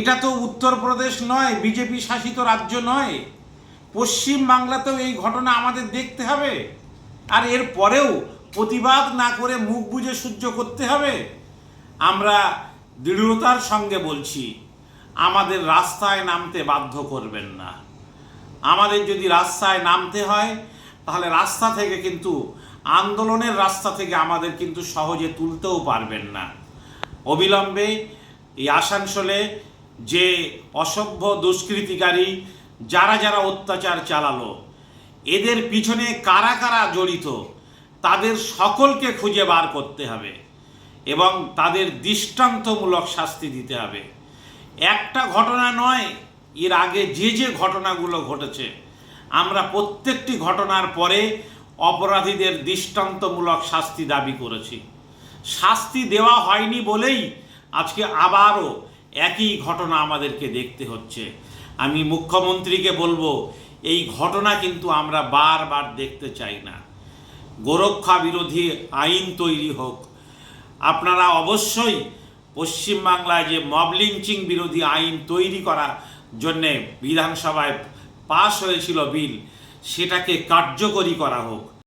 এটা তো উত্তরপ্রদেশ নয়, বিজেপি শাসিত রাজ্য নয়। পশ্চিম বাংলাতেও এই ঘটনা আমাদের দেখতে হবে। আর এর পরেও প্রতিবাদ না করে মুখ বুজে সহ্য করতে হবে। আমরা দৃঢ়তার সঙ্গে বলছি, আমাদের রাস্তায় নামতে বাধ্য করবেন না। আমাদের যদি রাস্তায় নামতে হয়, তাহলে রাস্তা থেকে কিন্তু, আন্দোলনের রাস্তা থেকে আমাদের কিন্তু সহজে তুলতেও পারবেন না। অবিলম্বে এই আসানসোলে যে অসভ্য দুষ্কৃতিকারী যারা যারা অত্যাচার চালালো, এদের পিছনে কারা কারা জড়িত, তাদের সকলকে খুঁজে বার করতে হবে এবং তাদের দৃষ্টান্তমূলক শাস্তি দিতে হবে। একটা ঘটনা নয়, এর আগে যে যে ঘটনাগুলো ঘটেছে, আমরা প্রত্যেকটি ঘটনার পরে অপরাধীদের দৃষ্টান্তমূলক শাস্তি দাবি করেছি। শাস্তি দেওয়া হয়নি বলেই আজকে আবারও একই ঘটনা আমাদেরকে দেখতে হচ্ছে। আমি মুখ্যমন্ত্রীকে বলব, এই ঘটনা কিন্তু আমরা বারবার দেখতে চাই না। গোরক্ষা বিরোধী আইন তৈরি হোক। আপনারা অবশ্যই পশ্চিমবাংলায় যে মব লিঞ্চিং বিরোধী আইন তৈরি করার জন্যে বিধানসভায় পাশ হয়েছিল বিল, সেটাকে কার্যকরী করা হোক।